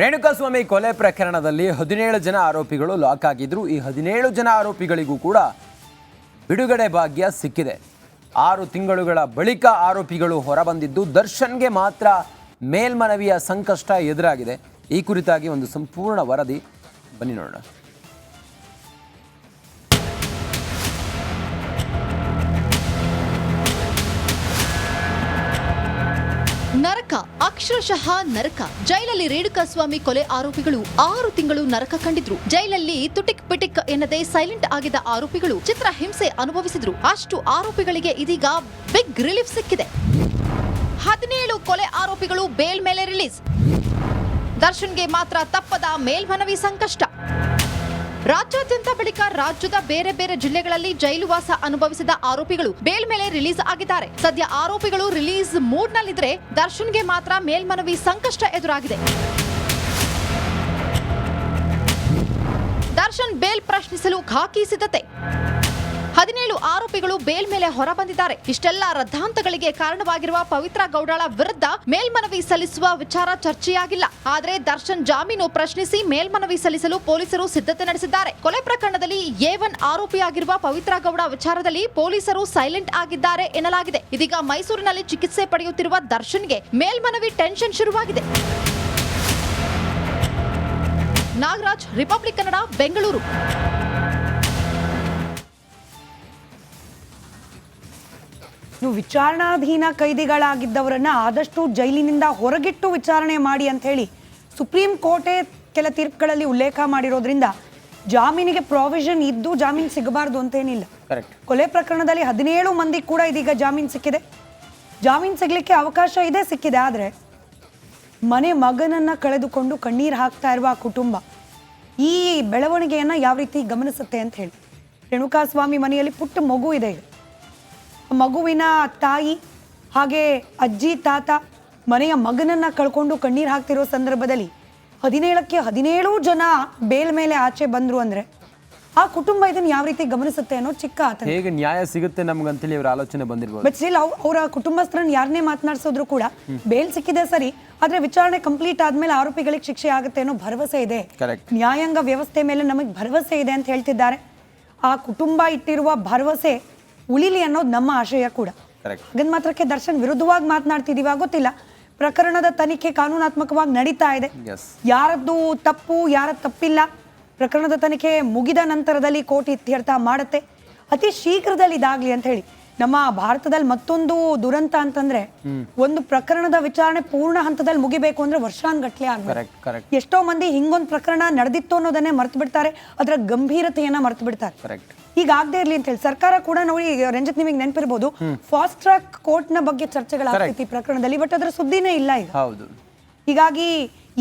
ರೇಣುಕಾಸ್ವಾಮಿ ಕೊಲೆ ಪ್ರಕರಣದಲ್ಲಿ ಹದಿನೇಳು ಜನ ಆರೋಪಿಗಳು ಲಾಕ್ ಆಗಿದ್ರು. ಈ ಹದಿನೇಳು ಜನ ಆರೋಪಿಗಳಿಗೂ ಕೂಡ ಬಿಡುಗಡೆ ಭಾಗ್ಯ ಸಿಕ್ಕಿದೆ. ಆರು ತಿಂಗಳುಗಳ ಬಳಿಕ ಆರೋಪಿಗಳು ಹೊರಬಂದಿದ್ದು ದರ್ಶನ್ಗೆ ಮಾತ್ರ ಮೇಲ್ಮನವಿಯ ಸಂಕಷ್ಟ ಎದುರಾಗಿದೆ. ಈ ಕುರಿತಾಗಿ ಒಂದು ಸಂಪೂರ್ಣ ವರದಿ. ಬನ್ನಿ ನೋಡೋಣ. ನರಕ, ಅಕ್ಷರಶಃ ನರಕ. ಜೈಲಲ್ಲಿ ರೇಣುಕಾಸ್ವಾಮಿ ಕೊಲೆ ಆರೋಪಿಗಳು ಆರು ತಿಂಗಳು ನರಕ ಕಂಡಿದ್ರು. ಜೈಲಲ್ಲಿ ತುಟಿಕ್ ಪಿಟಿಕ್ ಎನ್ನದೆ ಸೈಲೆಂಟ್ ಆಗಿದ್ದ ಆರೋಪಿಗಳು ಚಿತ್ರ ಹಿಂಸೆ ಅನುಭವಿಸಿದ್ರು. ಅಷ್ಟು ಆರೋಪಿಗಳಿಗೆ ಇದೀಗ ಬಿಗ್ ರಿಲೀಫ್ ಸಿಕ್ಕಿದೆ. ಹದಿನೇಳು ಕೊಲೆ ಆರೋಪಿಗಳು ಬೇಲ್ ಮೇಲೆ ರಿಲೀಸ್. ದರ್ಶನ್ಗೆ ಮಾತ್ರ ತಪ್ಪದ ಮೇಲ್ಮನವಿ ಸಂಕಷ್ಟ. ರಾಜ್ಯಾದ್ಯಂತ ಬಳಿಕ ರಾಜ್ಯದ ಬೇರೆ ಬೇರೆ ಜಿಲ್ಲೆಗಳಲ್ಲಿ ಜೈಲುವಾಸ ಅನುಭವಿಸಿದ ಆರೋಪಿಗಳು ಬೇಲ್ ಮೇಲೆ ರಿಲೀಸ್ ಆಗಿದ್ದಾರೆ. ಸದ್ಯ ಆರೋಪಿಗಳು ರಿಲೀಸ್ ಮೂಡ್ನಲ್ಲಿದ್ರೆ ದರ್ಶನ್ಗೆ ಮಾತ್ರ ಮೇಲ್ಮನವಿ ಸಂಕಷ್ಟ ಎದುರಾಗಿದೆ. ದರ್ಶನ್ ಬೇಲ್ ಪ್ರಶ್ನಿಸಲು ಖಾಕಿ ಸಿದ್ಧತೆ. ಹದಿನೇಳು ಆರೋಪಿಗಳು ಬೇಲ್ ಮೇಲೆ ಹೊರಬಂದಿದ್ದಾರೆ. ಇಷ್ಟೆಲ್ಲಾ ರದ್ದಾಂತಗಳಿಗೆ ಕಾರಣವಾಗಿರುವ ಪವಿತ್ರ ಗೌಡಳ ವಿರುದ್ಧ ಮೇಲ್ಮನವಿ ಸಲ್ಲಿಸುವ ವಿಚಾರ ಚರ್ಚೆಯಾಗಿಲ್ಲ. ಆದರೆ ದರ್ಶನ್ ಜಾಮೀನು ಪ್ರಶ್ನಿಸಿ ಮೇಲ್ಮನವಿ ಸಲ್ಲಿಸಲು ಪೊಲೀಸರು ಸಿದ್ಧತೆ ನಡೆಸಿದ್ದಾರೆ. ಕೊಲೆ ಪ್ರಕರಣದಲ್ಲಿ ಎ ಒನ್ ಆರೋಪಿಯಾಗಿರುವ ಪವಿತ್ರ ಗೌಡ ವಿಚಾರದಲ್ಲಿ ಪೊಲೀಸರು ಸೈಲೆಂಟ್ ಆಗಿದ್ದಾರೆ ಎನ್ನಲಾಗಿದೆ. ಇದೀಗ ಮೈಸೂರಿನಲ್ಲಿ ಚಿಕಿತ್ಸೆ ಪಡೆಯುತ್ತಿರುವ ದರ್ಶನ್ಗೆ ಮೇಲ್ಮನವಿ ಟೆನ್ಷನ್ ಶುರುವಾಗಿದೆ. ನಾಗರಾಜ್, ರಿಪಬ್ಲಿಕ್ ಕನ್ನಡ, ಬೆಂಗಳೂರು. ನೀವು ವಿಚಾರಣಾಧೀನ ಕೈದಿಗಳಾಗಿದ್ದವರನ್ನ ಆದಷ್ಟು ಜೈಲಿನಿಂದ ಹೊರಗಿಟ್ಟು ವಿಚಾರಣೆ ಮಾಡಿ ಅಂತ ಹೇಳಿ ಸುಪ್ರೀಂ ಕೋರ್ಟೇ ಕೆಲ ತೀರ್ಪುಗಳಲ್ಲಿ ಉಲ್ಲೇಖ ಮಾಡಿರೋದ್ರಿಂದ ಜಾಮೀನಿಗೆ ಪ್ರಾವಿಷನ್ ಇದ್ದು ಜಾಮೀನು ಸಿಗಬಾರ್ದು ಅಂತೇನಿಲ್ಲ. ಕರೆಕ್ಟ್ ಕೊಲೆ ಪ್ರಕರಣದಲ್ಲಿ ಹದಿನೇಳು ಮಂದಿ ಕೂಡ ಇದೀಗ ಜಾಮೀನು ಸಿಕ್ಕಿದೆ. ಜಾಮೀನು ಸಿಗ್ಲಿಕ್ಕೆ ಅವಕಾಶ ಇದೆ ಸಿಕ್ಕಿದೆ. ಆದರೆ ಮನೆ ಮಗನನ್ನ ಕಳೆದುಕೊಂಡು ಕಣ್ಣೀರು ಹಾಕ್ತಾ ಇರುವ ಕುಟುಂಬ ಈ ಬೆಳವಣಿಗೆಯನ್ನ ಯಾವ ರೀತಿ ಗಮನಿಸುತ್ತೆ ಅಂತ ಹೇಳಿ. ರೇಣುಕಾಸ್ವಾಮಿ ಮನೆಯಲ್ಲಿ ಪುಟ್ಟ ಮಗು ಇದೆ. ಮಗುವಿನ ತಾಯಿ ಹಾಗೆ ಅಜ್ಜಿ ತಾತ ಮನೆಯ ಮಗನನ್ನ ಕಳ್ಕೊಂಡು ಕಣ್ಣೀರು ಹಾಕ್ತಿರೋ ಸಂದರ್ಭದಲ್ಲಿ ಹದಿನೇಳಕ್ಕೆ ಹದಿನೇಳು ಜನ ಬೇಲ್ ಮೇಲೆ ಆಚೆ ಬಂದ್ರು ಅಂದ್ರೆ ಆ ಕುಟುಂಬ ಇದನ್ನ ಯಾವ ರೀತಿ ಗಮನಿಸುತ್ತೆ ಅನ್ನೋ ಚಿಕ್ಕ ಆತಂಕ. ಹೇಗೆ ನ್ಯಾಯ ಸಿಗುತ್ತೆ ನಮ್ಗಂತೇಳಿ ಅವ್ರ ಆಲೋಚನೆ ಬಂದಿರ್ಬೋದು. ಬಟ್ ಸ್ಟಿಲ್ ಅವರ ಕುಟುಂಬಸ್ಥರನ್ನ ಯಾರನ್ನೇ ಮಾತನಾಡಿಸೋದ್ರು ಕೂಡ ಬೇಲ್ ಸಿಕ್ಕಿದೆ ಸರಿ ಆದ್ರೆ ವಿಚಾರಣೆ ಕಂಪ್ಲೀಟ್ ಆದ್ಮೇಲೆ ಆರೋಪಿಗಳಿಗೆ ಶಿಕ್ಷೆ ಆಗುತ್ತೆ ಅನ್ನೋ ಭರವಸೆ ಇದೆ. ಕರೆಕ್ಟ್ ನ್ಯಾಯಾಂಗ ವ್ಯವಸ್ಥೆ ಮೇಲೆ ನಮಗೆ ಭರವಸೆ ಇದೆ ಅಂತ ಹೇಳ್ತಿದ್ದಾರೆ. ಆ ಕುಟುಂಬ ಇಟ್ಟಿರುವ ಭರವಸೆ ಉಳಿಲಿ ಅನ್ನೋದು ನಮ್ಮ ಆಶಯ ಕೂಡ. ಕರೆಕ್ಟ್ ಹಾಗಂದ್ ಮಾತ್ರಕ್ಕೆ ದರ್ಶನ್ ವಿರುದ್ಧವಾಗಿ ಮಾತನಾಡ್ತಿದೀವ ಗೊತ್ತಿಲ್ಲ ಪ್ರಕರಣದ ತನಿಖೆ ಕಾನೂನಾತ್ಮಕವಾಗಿ ನಡೀತಾ ಇದೆ. ಯಾರದ್ದು ತಪ್ಪು ಯಾರ ತಪ್ಪಿಲ್ಲ ಪ್ರಕರಣದ ತನಿಖೆ ಮುಗಿದ ನಂತರದಲ್ಲಿ ಕೋರ್ಟ್ ಇತ್ಯರ್ಥ ಮಾಡುತ್ತೆ. ಅತಿ ಶೀಘ್ರದಲ್ಲಿ ಇದಾಗ್ಲಿ ಅಂತ ಹೇಳಿ. ನಮ್ಮ ಭಾರತದಲ್ಲಿ ಮತ್ತೊಂದು ದುರಂತ ಅಂತಂದ್ರೆ ಒಂದು ಪ್ರಕರಣದ ವಿಚಾರಣೆ ಪೂರ್ಣ ಹಂತದಲ್ಲಿ ಮುಗಿಬೇಕು ಅಂದ್ರೆ ವರ್ಷಾನ್ಗಟ್ಲೆ ಆಗ್ಬೇಕು. ಎಷ್ಟೋ ಮಂದಿ ಹಿಂಗೊಂದು ಪ್ರಕರಣ ನಡೆದಿತ್ತು ಅನ್ನೋದನ್ನೇ ಮರ್ತು ಬಿಡ್ತಾರೆ ಅದರ ಗಂಭೀರತೆಯನ್ನ ಮರ್ತು ಬಿಡ್ತಾರೆ ಕರೆಕ್ಟ್ ಈಗ ಆಗದೆ ಇರಲಿ ಅಂತ ಹೇಳಿ ಸರ್ಕಾರ ಕೂಡ ನೋಡಿ ರಂಜಿತ್ ನಿಮಗೆ ನೆನಪಿರಬಹುದು ಫಾಸ್ಟ್ ಟ್ರ್ಯಾಕ್ ಕೋರ್ಟ್ನ ಬಗ್ಗೆ ಚರ್ಚೆಗಳಾಗ್ತೈತಿ ಈ ಪ್ರಕರಣದಲ್ಲಿ ಬಟ್ ಅದರ ಸುದ್ದಿನೇ ಇಲ್ಲ ಈಗ. ಹೌದು. ಹೀಗಾಗಿ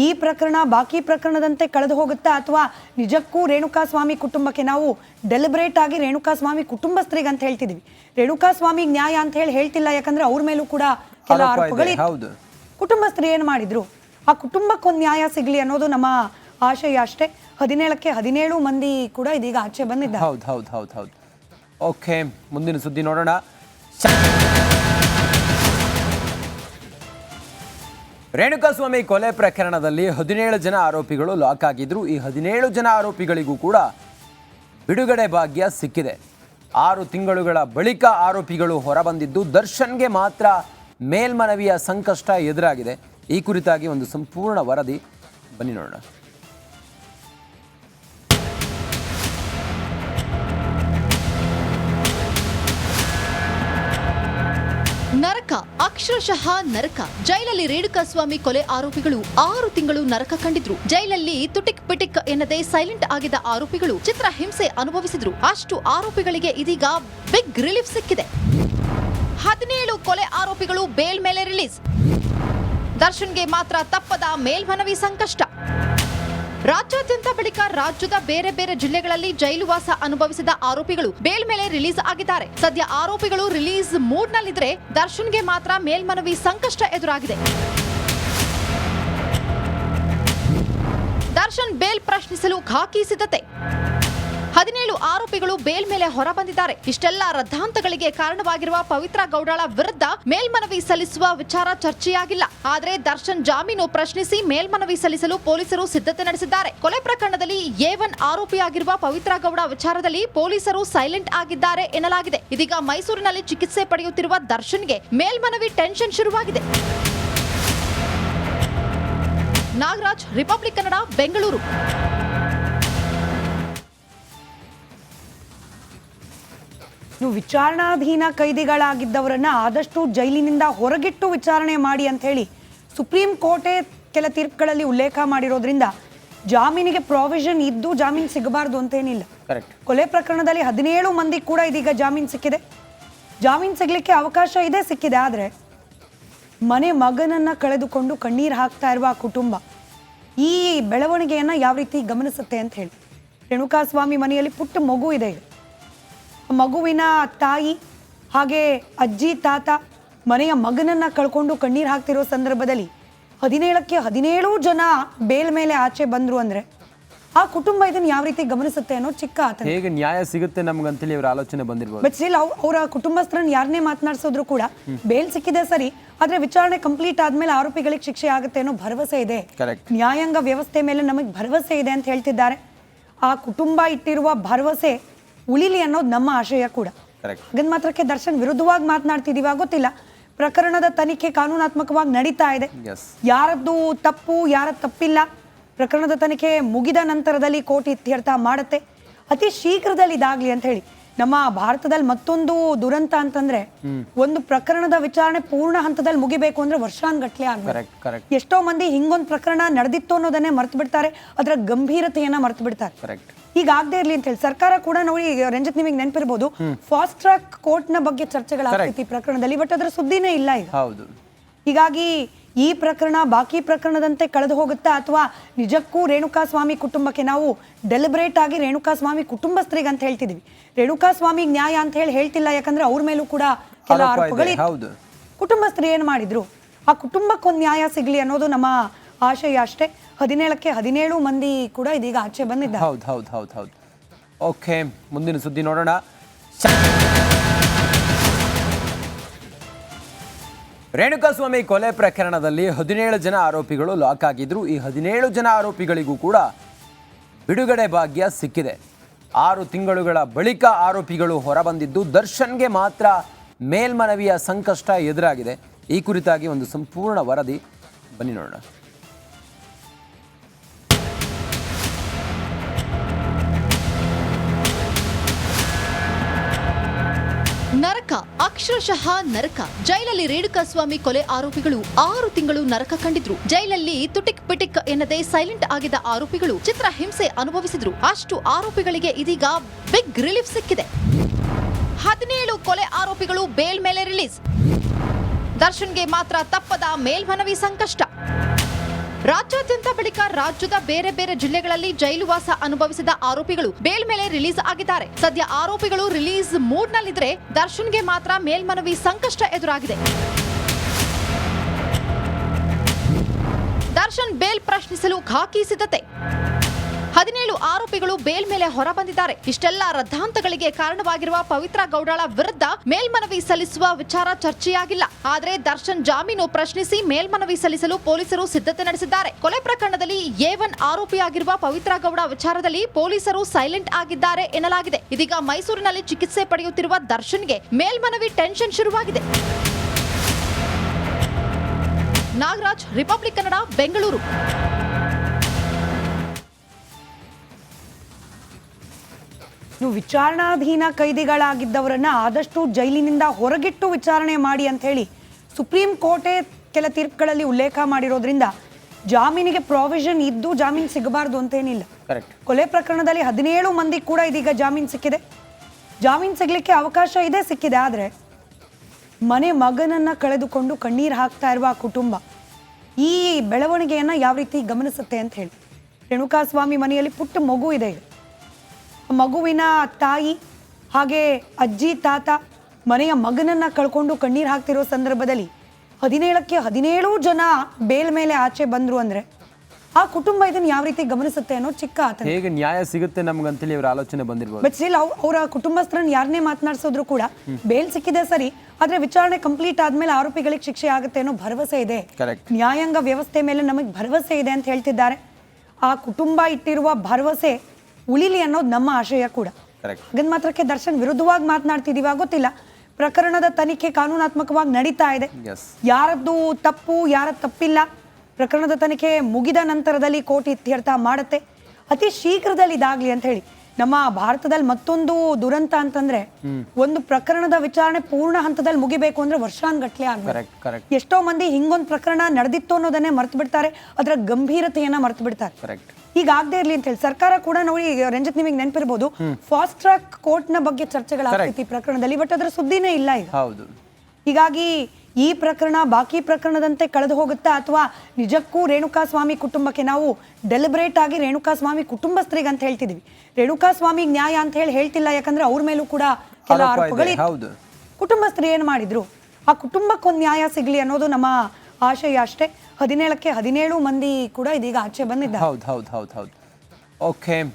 ಈ ಪ್ರಕರಣ ಬಾಕಿ ಪ್ರಕರಣದಂತೆ ಕಳೆದು ಹೋಗುತ್ತಾ ಅಥವಾ ನಿಜಕ್ಕೂ ರೇಣುಕಾಸ್ವಾಮಿ ಕುಟುಂಬಕ್ಕೆ ನಾವು ಡೆಲಿಬ್ರೇಟ್ ಆಗಿ ರೇಣುಕಾಸ್ವಾಮಿ ಕುಟುಂಬಸ್ಥರಿಗೆ ಅಂತ ಹೇಳ್ತಿದ್ವಿ. ರೇಣುಕಾಸ್ವಾಮಿಗೆ ನ್ಯಾಯ ಅಂತ ಹೇಳಿ ಹೇಳ್ತಿಲ್ಲ ಯಾಕಂದ್ರೆ ಅವ್ರ ಮೇಲೂ ಕೂಡ ಕೆಲ ಆರೋಪಗಳಿತ್ತು. ಕುಟುಂಬಸ್ಥರು ಏನು ಮಾಡಿದ್ರು? ಆ ಕುಟುಂಬಕ್ಕೊಂದು ನ್ಯಾಯ ಸಿಗ್ಲಿ ಅನ್ನೋದು ನಮ್ಮ ಆಶಯ ಅಷ್ಟೇ. ಹದಿನೇಳಕ್ಕೆ ಹದಿನೇಳು ಮಂದಿ ಕೂಡ ಇದೀಗ ಆಚೆ ಬಂದಿದ್ದಾರೆ. ಹೌದು ಹೌದು ಹೌದು ಹೌದು. ಓಕೆ ಮುಂದಿನ ಸುದ್ದಿ ನೋಡೋಣ. ರೇಣುಕಾಸ್ವಾಮಿ ಕೊಲೆ ಪ್ರಕರಣದಲ್ಲಿ ಹದಿನೇಳು ಜನ ಆರೋಪಿಗಳು ಲಾಕ್ ಆಗಿದ್ರು. ಈ ಹದಿನೇಳು ಜನ ಆರೋಪಿಗಳಿಗೂ ಕೂಡ ಬಿಡುಗಡೆ ಭಾಗ್ಯ ಸಿಕ್ಕಿದೆ. ಆರು ತಿಂಗಳುಗಳ ಬಳಿಕ ಆರೋಪಿಗಳು ಹೊರಬಂದಿದ್ದು ದರ್ಶನ್ಗೆ ಮಾತ್ರ ಮೇಲ್ಮನವಿಯ ಸಂಕಷ್ಟ ಎದುರಾಗಿದೆ. ಈ ಕುರಿತಾಗಿ ಒಂದು ಸಂಪೂರ್ಣ ವರದಿ. ಬನ್ನಿ ನೋಡೋಣ. ನರಕ, ಅಕ್ಷರಶಃ ನರಕ. ಜೈಲಲ್ಲಿ ರೇಣುಕಾಸ್ವಾಮಿ ಕೊಲೆ ಆರೋಪಿಗಳು ಆರು ತಿಂಗಳು ನರಕ ಕಂಡಿದ್ರು. ಜೈಲಲ್ಲಿ ತುಟಿಕ್ ಪಿಟಿಕ್ ಎನ್ನದೆ ಸೈಲೆಂಟ್ ಆಗಿದ್ದ ಆರೋಪಿಗಳು ಚಿತ್ರ ಹಿಂಸೆ ಅನುಭವಿಸಿದ್ರು. ಅಷ್ಟು ಆರೋಪಿಗಳಿಗೆ ಇದೀಗ ಬಿಗ್ ರಿಲೀಫ್ ಸಿಕ್ಕಿದೆ. ಹದಿನೇಳು ಕೊಲೆ ಆರೋಪಿಗಳು ಬೇಲ್ ಮೇಲೆ ರಿಲೀಸ್. ದರ್ಶನ್ಗೆ ಮಾತ್ರ ತಪ್ಪದ ಮೇಲ್ಮನವಿ ಸಂಕಷ್ಟ. ರಾಜ್ಯಾದ್ಯಂತ ಬಳಿಕ ರಾಜ್ಯದ ಬೇರೆ ಬೇರೆ ಜಿಲ್ಲೆಗಳಲ್ಲಿ ಜೈಲುವಾಸ ಅನುಭವಿಸಿದ ಆರೋಪಿಗಳು ಬೇಲ್ ಮೇಲೆ ರಿಲೀಸ್ ಆಗಿದ್ದಾರೆ. ಸದ್ಯ ಆರೋಪಿಗಳು ರಿಲೀಸ್ ಮೂಡ್ನಲ್ಲಿದ್ರೆ ದರ್ಶನ್ಗೆ ಮಾತ್ರ ಮೇಲ್ಮನವಿ ಸಂಕಷ್ಟ ಎದುರಾಗಿದೆ. ದರ್ಶನ್ ಬೇಲ್ ಪ್ರಶ್ನಿಸಲು ಖಾಕಿ ಸಿದ್ಧತೆ. ಹದಿನೇಳು ಆರೋಪಿಗಳು ಬೇಲ್ ಮೇಲೆ ಹೊರಬಂದಿದ್ದಾರೆ. ಇಷ್ಟೆಲ್ಲ ರದ್ದಾಂತಗಳಿಗೆ ಕಾರಣವಾಗಿರುವ ಪವಿತ್ರ ಗೌಡಳ ವಿರುದ್ಧ ಮೇಲ್ಮನವಿ ಸಲ್ಲಿಸುವ ವಿಚಾರ ಚರ್ಚೆಯಾಗಿಲ್ಲ. ಆದರೆ ದರ್ಶನ್ ಜಾಮೀನು ಪ್ರಶ್ನಿಸಿ ಮೇಲ್ಮನವಿ ಸಲ್ಲಿಸಲು ಪೊಲೀಸರು ಸಿದ್ಧತೆ ನಡೆಸಿದ್ದಾರೆ. ಕೊಲೆ ಪ್ರಕರಣದಲ್ಲಿ ಎ ಒನ್ ಆರೋಪಿಯಾಗಿರುವ ಪವಿತ್ರ ಗೌಡ ವಿಚಾರದಲ್ಲಿ ಪೊಲೀಸರು ಸೈಲೆಂಟ್ ಆಗಿದ್ದಾರೆ ಎನ್ನಲಾಗಿದೆ. ಇದೀಗ ಮೈಸೂರಿನಲ್ಲಿ ಚಿಕಿತ್ಸೆ ಪಡೆಯುತ್ತಿರುವ ದರ್ಶನ್ಗೆ ಮೇಲ್ಮನವಿ ಟೆನ್ಷನ್ ಶುರುವಾಗಿದೆ. ನಾಗರಾಜ್, ರಿಪಬ್ಲಿಕ್ ಕನ್ನಡ, ಬೆಂಗಳೂರು. ನೀವು ವಿಚಾರಣಾಧೀನ ಕೈದಿಗಳಾಗಿದ್ದವರನ್ನ ಆದಷ್ಟು ಜೈಲಿನಿಂದ ಹೊರಗಿಟ್ಟು ವಿಚಾರಣೆ ಮಾಡಿ ಅಂತ ಹೇಳಿ ಸುಪ್ರೀಂ ಕೋರ್ಟೇ ಕೆಲ ತೀರ್ಪುಗಳಲ್ಲಿ ಉಲ್ಲೇಖ ಮಾಡಿರೋದ್ರಿಂದ ಜಾಮೀನಿಗೆ ಪ್ರಾವಿಷನ್ ಇದ್ದು ಜಾಮೀನು ಸಿಗಬಾರ್ದು ಅಂತೇನಿಲ್ಲ. ಕರೆಕ್ಟ್ ಕೊಲೆ ಪ್ರಕರಣದಲ್ಲಿ ಹದಿನೇಳು ಮಂದಿ ಕೂಡ ಇದೀಗ ಜಾಮೀನು ಸಿಕ್ಕಿದೆ. ಜಾಮೀನು ಸಿಗಲಿಕ್ಕೆ ಅವಕಾಶ ಇದೆ ಸಿಕ್ಕಿದೆ. ಆದರೆ ಮನೆ ಮಗನನ್ನ ಕಳೆದುಕೊಂಡು ಕಣ್ಣೀರು ಹಾಕ್ತಾ ಇರುವ ಕುಟುಂಬ ಈ ಬೆಳವಣಿಗೆಯನ್ನ ಯಾವ ರೀತಿ ಗಮನಿಸುತ್ತೆ ಅಂತ ಹೇಳಿ. ರೇಣುಕಾಸ್ವಾಮಿ ಮನೆಯಲ್ಲಿ ಪುಟ್ಟ ಮಗು ಇದೆ. ಮಗುವಿನ ತಾಯಿ ಹಾಗೆ ಅಜ್ಜಿ ತಾತ ಮನೆಯ ಮಗನನ್ನ ಕಳ್ಕೊಂಡು ಕಣ್ಣೀರು ಹಾಕ್ತಿರೋ ಸಂದರ್ಭದಲ್ಲಿ ಹದಿನೇಳಕ್ಕೆ ಹದಿನೇಳು ಜನ ಬೇಲ್ ಮೇಲೆ ಆಚೆ ಬಂದ್ರು ಅಂದ್ರೆ ಆ ಕುಟುಂಬ ಇದನ್ನ ಯಾವ ರೀತಿ ಗಮನಿಸುತ್ತೆ ಅನ್ನೋ ಚಿಕ್ಕ ಆತಂಕ. ಹೇಗೆ ನ್ಯಾಯ ಸಿಗುತ್ತೆ ನಮ್ಗಂತೇಳಿ ಇವ್ರ ಆಲೋಚನೆ ಬಂದಿರ್ಬೋದು. ಬಟ್ ಸ್ಟಿಲ್ ಅವರ ಕುಟುಂಬಸ್ಥರನ್ನ ಯಾರನ್ನೇ ಮಾತನಾಡಿಸೋದ್ರು ಕೂಡ ಬೇಲ್ ಸಿಕ್ಕಿದೆ ಸರಿ ಆದ್ರೆ ವಿಚಾರಣೆ ಕಂಪ್ಲೀಟ್ ಆದ್ಮೇಲೆ ಆರೋಪಿಗಳಿಗೆ ಶಿಕ್ಷೆ ಆಗುತ್ತೆ ಅನ್ನೋ ಭರವಸೆ ಇದೆ. ನ್ಯಾಯಾಂಗ ವ್ಯವಸ್ಥೆ ಮೇಲೆ ನಮಗೆ ಭರವಸೆ ಇದೆ ಅಂತ ಹೇಳ್ತಿದ್ದಾರೆ. ಆ ಕುಟುಂಬ ಇಟ್ಟಿರುವ ಭರವಸೆ ಉಳಿಲಿ ಅನ್ನೋದು ನಮ್ಮ ಆಶಯ ಕೂಡ. ಕರೆಕ್ಟ್ ಹಾಗನ್ ಮಾತ್ರಕ್ಕೆ ದರ್ಶನ್ ವಿರುದ್ಧವಾಗಿ ಮಾತನಾಡ್ತಿದೀವ ಗೊತ್ತಿಲ್ಲ ಪ್ರಕರಣದ ತನಿಖೆ ಕಾನೂನಾತ್ಮಕವಾಗಿ ನಡೀತಾ ಇದೆ. ಯಾರದ್ದು ತಪ್ಪು ಯಾರ ತಪ್ಪಿಲ್ಲ ಪ್ರಕರಣದ ತನಿಖೆ ಮುಗಿದ ನಂತರದಲ್ಲಿ ಕೋರ್ಟ್ ಇತ್ಯರ್ಥ ಮಾಡುತ್ತೆ. ಅತಿ ಶೀಘ್ರದಲ್ಲಿ ಇದಾಗ್ಲಿ ಅಂತ ಹೇಳಿ ನಮ್ಮ ಭಾರತದಲ್ಲಿ ಮತ್ತೊಂದು ದುರಂತ ಅಂತಂದ್ರೆ ಒಂದು ಪ್ರಕರಣದ ವಿಚಾರಣೆ ಪೂರ್ಣ ಹಂತದಲ್ಲಿ ಮುಗಿಬೇಕು ಅಂದ್ರೆ ವರ್ಷಾನ್ಗಟ್ಲೆ ಕರೆಕ್ಟ್ ಎಷ್ಟೋ ಮಂದಿ ಹಿಂಗೊಂದು ಪ್ರಕರಣ ನಡೆದಿತ್ತು ಅನ್ನೋದನ್ನೇ ಮರ್ತು ಬಿಡ್ತಾರೆ. ಅದರ ಗಂಭೀರತೆಯನ್ನ ಮರ್ತು ಬಿಡ್ತಾರೆ. ಈಗ ಆಗದೆ ಇರ್ಲಿ ಅಂತ ಹೇಳಿ ಸರ್ಕಾರ ಕೂಡ ನೋಡಿ ರಂಜಿತ್ ನಿಮಗೆ ನೆನಪಿರ್ಬೋದು ಫಾಸ್ಟ್ ಟ್ರ್ಯಾಕ್ ಕೋರ್ಟ್ನ ಬಗ್ಗೆ ಚರ್ಚೆಗಳಾಗ್ತೈತಿ ಈ ಪ್ರಕರಣದಲ್ಲಿ ಬಟ್ ಅದರ ಸುದ್ದಿನೇ ಇಲ್ಲ ಈಗ. ಹೌದು. ಹೀಗಾಗಿ ಈ ಪ್ರಕರಣ ಬಾಕಿ ಪ್ರಕರಣದಂತೆ ಕಳೆದು ಹೋಗುತ್ತಾ ಅಥವಾ ನಿಜಕ್ಕೂ ರೇಣುಕಾಸ್ವಾಮಿ ಕುಟುಂಬಕ್ಕೆ ನಾವು ಡೆಲಿಬ್ರೇಟ್ ಆಗಿ ರೇಣುಕಾಸ್ವಾಮಿ ಕುಟುಂಬಸ್ಥರಿಗೆ ಅಂತ ಹೇಳ್ತಿದ್ವಿ. ರೇಣುಕಾಸ್ವಾಮಿಗೆ ನ್ಯಾಯ ಅಂತ ಹೇಳಿ ಹೇಳ್ತಿಲ್ಲ ಯಾಕಂದ್ರೆ ಅವ್ರ ಮೇಲೂ ಕೂಡ ಕೆಲ ಆರೋಪಗಳು ಆರೋಪಗಳಿತ್ತು. ಕುಟುಂಬಸ್ಥರು ಏನು ಮಾಡಿದ್ರು? ಆ ಕುಟುಂಬಕ್ಕೊಂದು ನ್ಯಾಯ ಸಿಗ್ಲಿ ಅನ್ನೋದು ನಮ್ಮ ಆಶಯ ಅಷ್ಟೇ. ಹದಿನೇಳಕ್ಕೆ ಹದಿನೇಳು ಮಂದಿ ಕೂಡ ಇದೀಗ ಆಚೆ ಬಂದಿದ್ದಾರೆ. ಹೌದು ಹೌದು ಹೌದು ಹೌದು. ಓಕೆ ಮುಂದಿನ ಸುದ್ದಿ ನೋಡೋಣ. ರೇಣುಕಾಸ್ವಾಮಿ ಕೊಲೆ ಪ್ರಕರಣದಲ್ಲಿ ಹದಿನೇಳು ಜನ ಆರೋಪಿಗಳು ಲಾಕ್ ಆಗಿದ್ರು. ಈ ಹದಿನೇಳು ಜನ ಆರೋಪಿಗಳಿಗೂ ಕೂಡ ಬಿಡುಗಡೆ ಭಾಗ್ಯ ಸಿಕ್ಕಿದೆ. ಆರು ತಿಂಗಳುಗಳ ಬಳಿಕ ಆರೋಪಿಗಳು ಹೊರಬಂದಿದ್ದು ದರ್ಶನ್ಗೆ ಮಾತ್ರ ಮೇಲ್ಮನವಿಯ ಸಂಕಷ್ಟ ಎದುರಾಗಿದೆ. ಈ ಕುರಿತಾಗಿ ಒಂದು ಸಂಪೂರ್ಣ ವರದಿ. ಬನ್ನಿ ನೋಡೋಣ. ಅಕ್ಷರಶಃ ನರಕ. ಜೈಲಲ್ಲಿ ರೇಣುಕಾಸ್ವಾಮಿ ಕೊಲೆ ಆರೋಪಿಗಳು ಆರು ತಿಂಗಳು ನರಕ ಕಂಡಿದ್ರು. ಜೈಲಲ್ಲಿ ತುಟಿಕ್ ಪಿಟಿಕ್ ಎನ್ನದೆ ಸೈಲೆಂಟ್ ಆಗಿದ್ದ ಆರೋಪಿಗಳು ಚಿತ್ರ ಹಿಂಸೆ ಅನುಭವಿಸಿದ್ರು. ಅಷ್ಟು ಆರೋಪಿಗಳಿಗೆ ಇದೀಗ ಬಿಗ್ ರಿಲೀಫ್ ಸಿಕ್ಕಿದೆ. ಹದಿನೇಳು ಕೊಲೆ ಆರೋಪಿಗಳು ಬೇಲ್ ಮೇಲೆ ರಿಲೀಸ್. ದರ್ಶನ್ಗೆ ಮಾತ್ರ ತಪ್ಪದ ಮೇಲ್ಮನವಿ ಸಂಕಷ್ಟ. ರಾಜ್ಯಾದ್ಯಂತ ಬಳಿಕ ರಾಜ್ಯದ ಬೇರೆ ಬೇರೆ ಜಿಲ್ಲೆಗಳಲ್ಲಿ ಜೈಲುವಾಸ ಅನುಭವಿಸಿದ ಆರೋಪಿಗಳು ಬೇಲ್ ಮೇಲೆ ರಿಲೀಸ್ ಆಗಿದ್ದಾರೆ. ಸದ್ಯ ಆರೋಪಿಗಳು ರಿಲೀಸ್ ಮೂಡ್ನಲ್ಲಿದ್ರೆ ದರ್ಶನ್ಗೆ ಮಾತ್ರ ಮೇಲ್ಮನವಿ ಸಂಕಷ್ಟ ಎದುರಾಗಿದೆ. ದರ್ಶನ್ ಬೇಲ್ ಪ್ರಶ್ನಿಸಲು ಖಾಕಿ ಸಿದ್ಧತೆ. ಹದಿನೇಳು ಆರೋಪಿಗಳು ಬೇಲ್ ಮೇಲೆ ಹೊರಬಂದಿದ್ದಾರೆ. ಇಷ್ಟೆಲ್ಲ ರದ್ದಾಂತಗಳಿಗೆ ಕಾರಣವಾಗಿರುವ ಪವಿತ್ರ ಗೌಡಳ ವಿರುದ್ಧ ಮೇಲ್ಮನವಿ ಸಲ್ಲಿಸುವ ವಿಚಾರ ಚರ್ಚೆಯಾಗಿಲ್ಲ. ಆದರೆ ದರ್ಶನ್ ಜಾಮೀನು ಪ್ರಶ್ನಿಸಿ ಮೇಲ್ಮನವಿ ಸಲ್ಲಿಸಲು ಪೊಲೀಸರು ಸಿದ್ಧತೆ ನಡೆಸಿದ್ದಾರೆ. ಕೊಲೆ ಪ್ರಕರಣದಲ್ಲಿ ಎ ಒನ್ ಆರೋಪಿಯಾಗಿರುವ ಪವಿತ್ರ ಗೌಡ ವಿಚಾರದಲ್ಲಿ ಪೊಲೀಸರು ಸೈಲೆಂಟ್ ಆಗಿದ್ದಾರೆ ಎನ್ನಲಾಗಿದೆ. ಇದೀಗ ಮೈಸೂರಿನಲ್ಲಿ ಚಿಕಿತ್ಸೆ ಪಡೆಯುತ್ತಿರುವ ದರ್ಶನ್ಗೆ ಮೇಲ್ಮನವಿ ಟೆನ್ಷನ್ ಶುರುವಾಗಿದೆ. ನಾಗರಾಜ್, ರಿಪಬ್ಲಿಕ್ ಕನ್ನಡ, ಬೆಂಗಳೂರು. ನೀವು ವಿಚಾರಣಾಧೀನ ಕೈದಿಗಳಾಗಿದ್ದವರನ್ನ ಆದಷ್ಟು ಜೈಲಿನಿಂದ ಹೊರಗಿಟ್ಟು ವಿಚಾರಣೆ ಮಾಡಿ ಅಂತ ಹೇಳಿ ಸುಪ್ರೀಂ ಕೋರ್ಟೇ ಕೆಲ ತೀರ್ಪುಗಳಲ್ಲಿ ಉಲ್ಲೇಖ ಮಾಡಿರೋದ್ರಿಂದ ಜಾಮೀನಿಗೆ ಪ್ರಾವಿಷನ್ ಇದ್ದು ಜಾಮೀನು ಸಿಗಬಾರ್ದು ಅಂತೇನಿಲ್ಲ. ಕರೆಕ್ಟ್ ಕೊಲೆ ಪ್ರಕರಣದಲ್ಲಿ ಹದಿನೇಳು ಮಂದಿ ಕೂಡ ಇದೀಗ ಜಾಮೀನು ಸಿಕ್ಕಿದೆ. ಜಾಮೀನು ಸಿಗಲಿಕ್ಕೆ ಅವಕಾಶ ಇದೆ ಸಿಕ್ಕಿದೆ. ಆದರೆ ಮನೆ ಮಗನನ್ನ ಕಳೆದುಕೊಂಡು ಕಣ್ಣೀರು ಹಾಕ್ತಾ ಇರುವ ಕುಟುಂಬ ಈ ಬೆಳವಣಿಗೆಯನ್ನ ಯಾವ ರೀತಿ ಗಮನಿಸುತ್ತೆ ಅಂತ ಹೇಳಿ. ರೇಣುಕಾಸ್ವಾಮಿ ಮನೆಯಲ್ಲಿ ಪುಟ್ಟ ಮಗು ಇದೆ. ಮಗುವಿನ ತಾಯಿ ಹಾಗೆ ಅಜ್ಜಿ ತಾತ ಮನೆಯ ಮಗನನ್ನ ಕಳ್ಕೊಂಡು ಕಣ್ಣೀರು ಹಾಕ್ತಿರೋ ಸಂದರ್ಭದಲ್ಲಿ ಹದಿನೇಳಕ್ಕೆ ಹದಿನೇಳು ಜನ ಬೇಲ್ ಮೇಲೆ ಆಚೆ ಬಂದ್ರು ಅಂದ್ರೆ ಆ ಕುಟುಂಬ ಇದನ್ನ ಯಾವ ರೀತಿ ಗಮನಿಸುತ್ತೆ ಅನ್ನೋ ಚಿಕ್ಕ ಆತಂಕ. ಹೇಗೆ ನ್ಯಾಯ ಸಿಗುತ್ತೆ ನಮ್ಗಂತೇಳಿ ಇವ್ರ ಆಲೋಚನೆ ಬಂದಿರ್ಬೋದು. ಬಟ್ ಸ್ಟಿಲ್ ಅವರ ಕುಟುಂಬಸ್ಥರನ್ನ ಯಾರನ್ನೇ ಮಾತನಾಡಿಸೋದ್ರು ಕೂಡ ಬೇಲ್ ಸಿಕ್ಕಿದೆ ಸರಿ ಆದ್ರೆ ವಿಚಾರಣೆ ಕಂಪ್ಲೀಟ್ ಆದ್ಮೇಲೆ ಆರೋಪಿಗಳಿಗೆ ಶಿಕ್ಷೆ ಆಗುತ್ತೆ ಅನ್ನೋ ಭರವಸೆ ಇದೆ. ಕರೆಕ್ಟ್ ನ್ಯಾಯಾಂಗ ವ್ಯವಸ್ಥೆ ಮೇಲೆ ನಮಗೆ ಭರವಸೆ ಇದೆ ಅಂತ ಹೇಳ್ತಿದ್ದಾರೆ. ಆ ಕುಟುಂಬ ಇಟ್ಟಿರುವ ಭರವಸೆ ಉಳಿಲಿ ಅನ್ನೋದು ನಮ್ಮ ಆಶಯ ಕೂಡ. ಕರೆಕ್ಟ್ ಹಾಗಂದ್ ಮಾತ್ರಕ್ಕೆ ದರ್ಶನ್ ವಿರುದ್ಧವಾಗಿ ಮಾತನಾಡ್ತಿದೀವ ಗೊತ್ತಿಲ್ಲ ಪ್ರಕರಣದ ತನಿಖೆ ಕಾನೂನಾತ್ಮಕವಾಗಿ ನಡೀತಾ ಇದೆ. ಯಾರದ್ದು ತಪ್ಪು ಯಾರ ತಪ್ಪಿಲ್ಲ ಪ್ರಕರಣದ ತನಿಖೆ ಮುಗಿದ ನಂತರದಲ್ಲಿ ಕೋರ್ಟ್ ಇತ್ಯರ್ಥ ಮಾಡುತ್ತೆ. ಅತಿ ಶೀಘ್ರದಲ್ಲಿ ಇದಾಗ್ಲಿ ಅಂತ ಹೇಳಿ. ನಮ್ಮ ಭಾರತದಲ್ಲಿ ಮತ್ತೊಂದು ದುರಂತ ಅಂತಂದ್ರೆ ಒಂದು ಪ್ರಕರಣದ ವಿಚಾರಣೆ ಪೂರ್ಣ ಹಂತದಲ್ಲಿ ಮುಗಿಬೇಕು ಅಂದ್ರೆ ವರ್ಷಾನ್ಗಟ್ಲೆ ಆಗ್ಬೇಕು. ಎಷ್ಟೋ ಮಂದಿ ಹಿಂಗೊಂದು ಪ್ರಕರಣ ನಡೆದಿತ್ತು ಅನ್ನೋದನ್ನೇ ಮರ್ತು ಬಿಡ್ತಾರೆ ಅದರ ಗಂಭೀರತೆಯನ್ನ ಮರ್ತು ಬಿಡ್ತಾರೆ ಕರೆಕ್ಟ್ ಈಗ ಆಗದೆ ಇರಲಿ ಅಂತ ಹೇಳಿ ಸರ್ಕಾರ ಕೂಡ ನೋಡಿ ರಂಜಿತ್ ನಿಮಗೆ ನೆನಪಿರಬಹುದು ಫಾಸ್ಟ್ ಟ್ರ್ಯಾಕ್ ಕೋರ್ಟ್ನ ಬಗ್ಗೆ ಚರ್ಚೆಗಳಾಗ್ತೈತಿ ಈ ಪ್ರಕರಣದಲ್ಲಿ ಬಟ್ ಅದರ ಸುದ್ದಿನೇ ಇಲ್ಲ ಈಗ. ಹೌದು. ಹೀಗಾಗಿ ಈ ಪ್ರಕರಣ ಬಾಕಿ ಪ್ರಕರಣದಂತೆ ಕಳೆದು ಹೋಗುತ್ತಾ ಅಥವಾ ನಿಜಕ್ಕೂ ರೇಣುಕಾ ಸ್ವಾಮಿ ಕುಟುಂಬಕ್ಕೆ ನಾವು ಡೆಲಿಬ್ರೇಟ್ ಆಗಿ ರೇಣುಕಾ ಸ್ವಾಮಿ ಕುಟುಂಬಸ್ಥರಿಗೆ ಅಂತ ಹೇಳ್ತಿದ್ವಿ. ರೇಣುಕಾ ಸ್ವಾಮಿ ನ್ಯಾಯ ಅಂತ ಹೇಳಿ ಹೇಳ್ತಿಲ್ಲ ಯಾಕಂದ್ರೆ ಅವ್ರ ಮೇಲೂ ಕೂಡ ಕೆಲ ಆರೋಪಗಳಿತ್ತು. ಕುಟುಂಬಸ್ಥರು ಏನು ಮಾಡಿದ್ರು? ಆ ಕುಟುಂಬಕ್ಕೊಂದು ನ್ಯಾಯ ಸಿಗ್ಲಿ ಅನ್ನೋದು ನಮ್ಮ ಆಶಯ ಅಷ್ಟೇ. ಹದಿನೇಳಕ್ಕೆ ಹದಿನೇಳು ಮಂದಿ ಕೂಡ ಇದೀಗ ಆಚೆ ಬಂದಿದ್ದಾರೆ. ಹೌದು ಹೌದು ಹೌದು ಹೌದು. ಓಕೆ